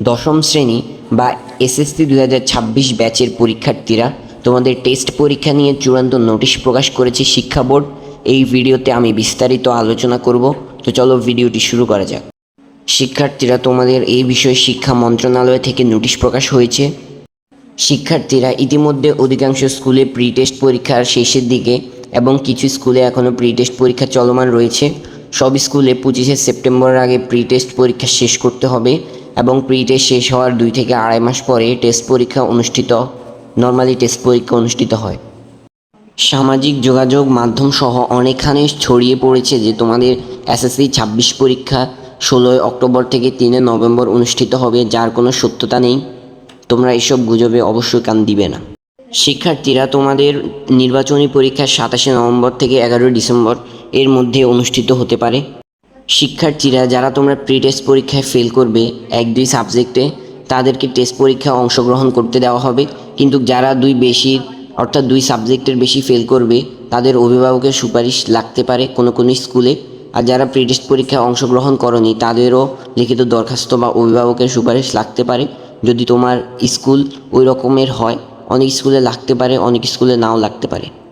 দশম শ্রেণি বা এসএসসি দু হাজার ছাব্বিশ ব্যাচের পরীক্ষার্থীরা তোমাদের টেস্ট পরীক্ষা নিয়ে চূড়ান্ত নোটিশ প্রকাশ করেছে শিক্ষা বোর্ড। এই ভিডিওতে আমি বিস্তারিত আলোচনা করব। তো চলো ভিডিওটি শুরু করা যাক। শিক্ষার্থীরা, তোমাদের এই বিষয়ে শিক্ষা মন্ত্রণালয় থেকে নোটিশ প্রকাশ হয়েছে। শিক্ষার্থীরা ইতিমধ্যে অধিকাংশ স্কুলে প্রি টেস্ট পরীক্ষার শেষের দিকে এবং কিছু স্কুলে এখনও প্রি টেস্ট পরীক্ষা চলমান রয়েছে। সব স্কুলে পঁচিশে সেপ্টেম্বরের আগে প্রি টেস্ট পরীক্ষা শেষ করতে হবে। এবং প্রি টেস্ট শেষ হওয়ার দুই থেকে আড়াই মাস পরে টেস্ট পরীক্ষা অনুষ্ঠিত, নর্মালি টেস্ট পরীক্ষা অনুষ্ঠিত হয়। সামাজিক যোগাযোগ মাধ্যম সহ অনেকখানে ছড়িয়ে পড়েছে যে তোমাদের এসএসসি ছাব্বিশ পরীক্ষা ষোলোই অক্টোবর থেকে তিনে নভেম্বর অনুষ্ঠিত হবে, যার কোনো সত্যতা নেই। তোমরা এসব গুজবে অবশ্যই কান দিবে না। শিক্ষার্থীরা তোমাদের নির্বাচনী পরীক্ষা সাতাশে নভেম্বর থেকে এগারোই ডিসেম্বর এর মধ্যে অনুষ্ঠিত হতে পারে। শিক্ষার্থীরা যারা তোমরা প্রি টেস্ট পরীক্ষায় ফেল করবে, এক, দুই সাবজেক্টে তাদেরকে টেস্ট পরীক্ষা অংশগ্রহণ করতে দেওয়া হবে। কিন্তু যারা দুই বেশি অর্থাৎ দুই সাবজেক্টের বেশি ফেল করবে, তাদের অভিভাবকের সুপারিশ লাগতে পারে কোনো কোনো স্কুলে। আর যারা প্রি টেস্ট পরীক্ষায় অংশগ্রহণ করনি, তাদেরও লিখিত দরখাস্ত বা অভিভাবকের সুপারিশ লাগতে পারে। যদি তোমার স্কুল ওই রকমের হয়, অনেক স্কুলে লাগতে পারে, অনেক স্কুলে নাও লাগতে পারে।